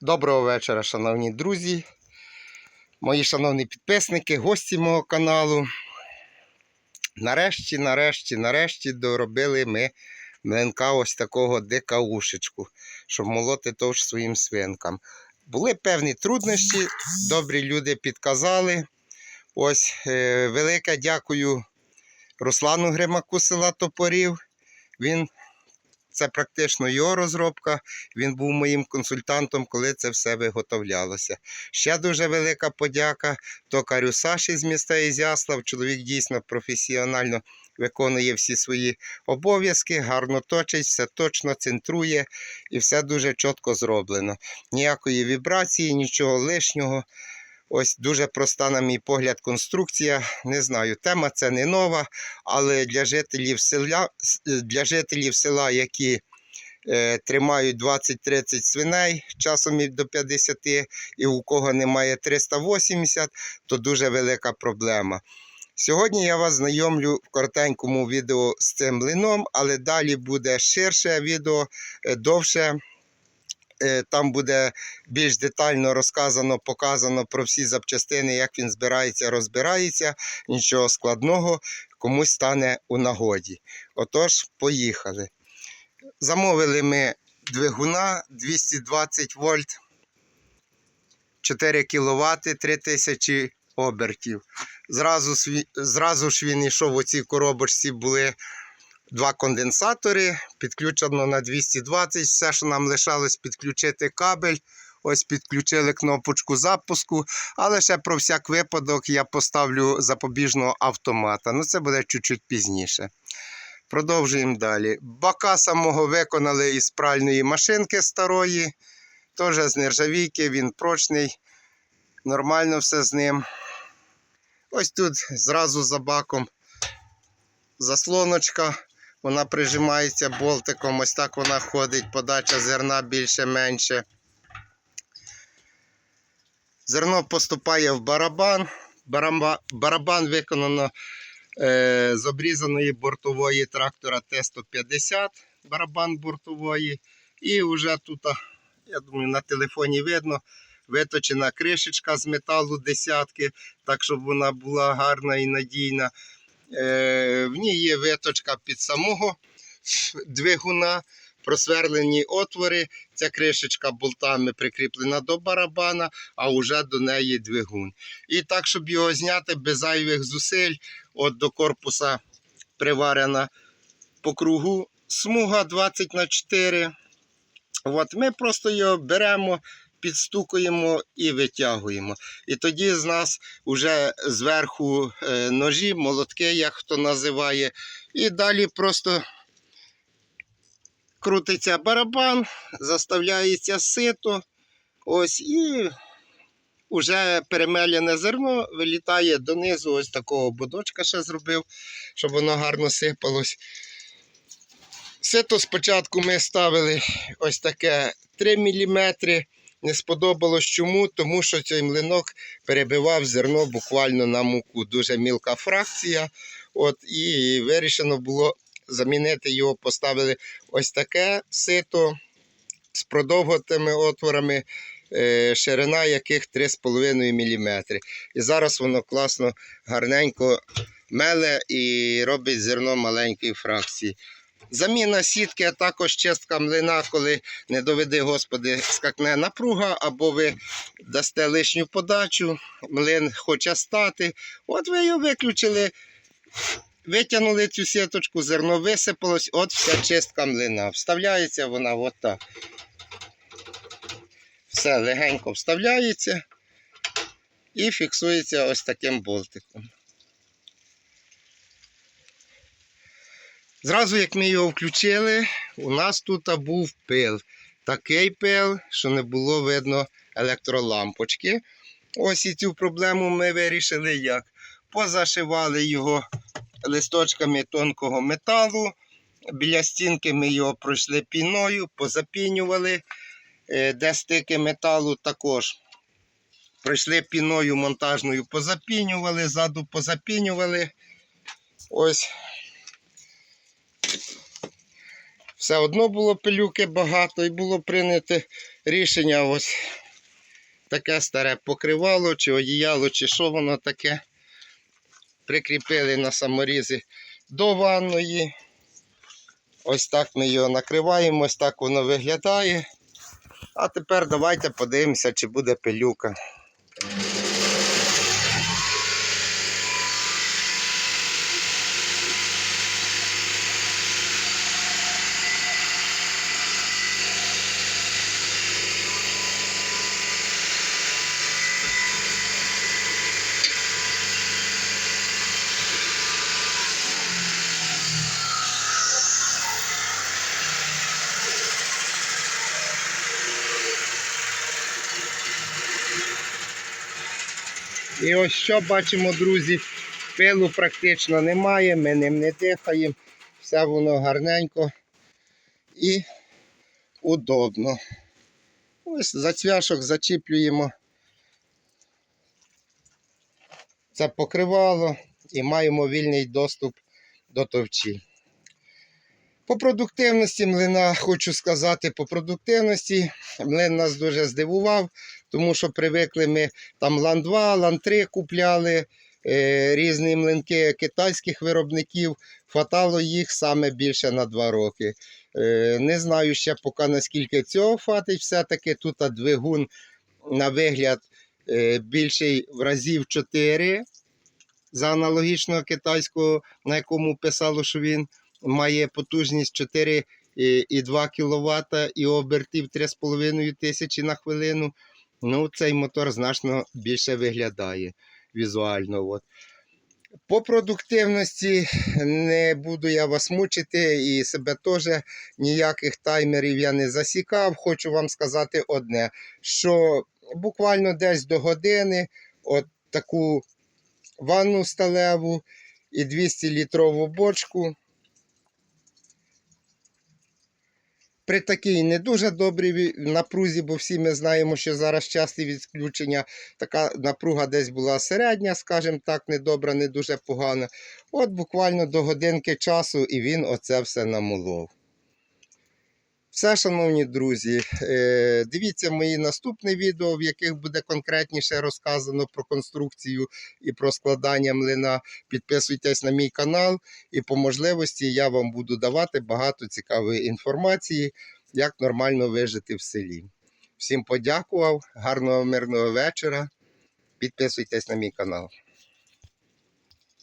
Доброго вечора, шановні друзі, мої шановні підписники, гості мого каналу. Нарешті, нарешті, нарешті доробили ми млинка ось такого дикаушечку, щоб молоти товш своїм свинкам. Були певні труднощі, добрі люди підказали. Ось е, велике дякую Руслану Гримаку села Топорів. Він це практично його розробка. Він був моїм консультантом, коли це все виготовлялося. Ще дуже велика подяка токарю Саші з міста Ізяслав. Чоловік дійсно професіонально виконує всі свої обов'язки, гарно точить, все точно центрує і все дуже чітко зроблено. Ніякої вібрації, нічого лишнього. Ось дуже проста, на мій погляд, конструкція. Не знаю, тема це не нова, але для жителів села, для жителів села, які е, тримають 20-30 свиней, часом і до 50, і у кого немає 380, то дуже велика проблема. Сьогодні я вас знайомлю в коротенькому відео з цим млином, але далі буде ширше відео, е, довше. Е, Там буде більш детально розказано, показано про всі запчастини, як він збирається, розбирається. Нічого складного, комусь стане у нагоді. Отож, поїхали. Замовили ми двигуна 220 вольт, 4 кВт, 3000 обертів. Зразу, зразу ж він йшов у цій коробочці були два конденсатори, підключено на 220. Все, що нам лишалось підключити кабель. Ось підключили кнопочку запуску, але ще про всяк випадок я поставлю запобіжного автомата. Ну це буде чуть-чуть пізніше. Продовжуємо далі. Бака самого виконали із пральної машинки старої, теж з нержавійки, він прочний, нормально все з ним. Ось тут зразу за баком заслоночка. Вона прижимається болтиком, ось так вона ходить, подача зерна більше-менше. Зерно поступає в барабан. Бараба- Барабан виконано е, з обрізаної бортової трактора Т-150, барабан бортової. І вже тут, я думаю, на телефоні видно, виточена кришечка з металу десятки, так щоб вона була гарна і надійна. Е, в ній є виточка під самого двигуна, просверлені отвори. Ця кришечка болтами прикріплена до барабана, а вже до неї двигун. І так, щоб його зняти без зайвих зусиль, от до корпуса приварена по кругу смуга 20 на 4. От ми просто його беремо, підстукуємо і витягуємо. І тоді з нас вже зверху е, ножі, молотки, як хто називає. І далі просто крутиться барабан, заставляється сито. Ось і вже перемелене зерно вилітає донизу. Ось такого бодочка ще зробив, щоб воно гарно сипалось. Сито спочатку ми ставили ось таке 3 мм. Не сподобалось чому, тому що цей млинок перебивав зерно буквально на муку. Дуже мілка фракція. От, і вирішено було замінити його, поставили ось таке сито з продовготими отворами, е, ширина яких 3,5 мм. І зараз воно класно, гарненько меле і робить зерно маленької фракції. Заміна сітки, а також чистка млина, коли не доведи, Господи, скакне напруга, або ви дасте лишню подачу, млин хоче стати. От ви його виключили, витягнули цю сіточку, зерно висипалось, от вся чистка млина. Вставляється вона отак. Все легенько вставляється і фіксується ось таким болтиком. Зразу, як ми його включили, у нас тут був пил. Такий пил, що не було видно електролампочки. Ось і цю проблему ми вирішили як. Позашивали його листочками тонкого металу. Біля стінки ми його пройшли піною, позапінювали. Е, Де стики металу також пройшли піною монтажною, позапінювали, ззаду позапінювали. Ось все одно було пилюки багато і було прийнято рішення ось таке старе покривало, чи одіяло, чи що воно таке. Прикріпили на саморізи до ванної. Ось так ми його накриваємо, ось так воно виглядає. А тепер давайте подивимося, чи буде пилюка. І ось що бачимо, друзі, пилу практично немає, ми ним не дихаємо, все воно гарненько і удобно. Ось за цвяшок зачіплюємо це покривало і маємо вільний доступ до товчі. По продуктивності млина хочу сказати, по продуктивності млин нас дуже здивував, тому що привикли ми там лан 2, лан 3 купляли е, різні млинки китайських виробників. Хватало їх саме більше на 2 роки. Е, не знаю ще поки наскільки цього хватить. Все-таки тут двигун на вигляд е, більший в разів 4 за аналогічного китайського, на якому писало, що він має потужність 4,2 кВт і обертів 3,5 тисячі на хвилину. Ну, цей мотор значно більше виглядає візуально. От. По продуктивності не буду я вас мучити і себе теж ніяких таймерів я не засікав. Хочу вам сказати одне, що буквально десь до години от таку ванну сталеву і 200-літрову бочку. При такій не дуже добрій напрузі, бо всі ми знаємо, що зараз часті відключення, така напруга десь була середня, скажімо так, недобра, не дуже погана. От буквально до годинки часу і він оце все намолов. Все, шановні друзі, е, дивіться мої наступні відео, в яких буде конкретніше розказано про конструкцію і про складання млина. Підписуйтесь на мій канал, і по можливості я вам буду давати багато цікавої інформації, як нормально вижити в селі. Всім подякував, гарного мирного вечора. Підписуйтесь на мій канал.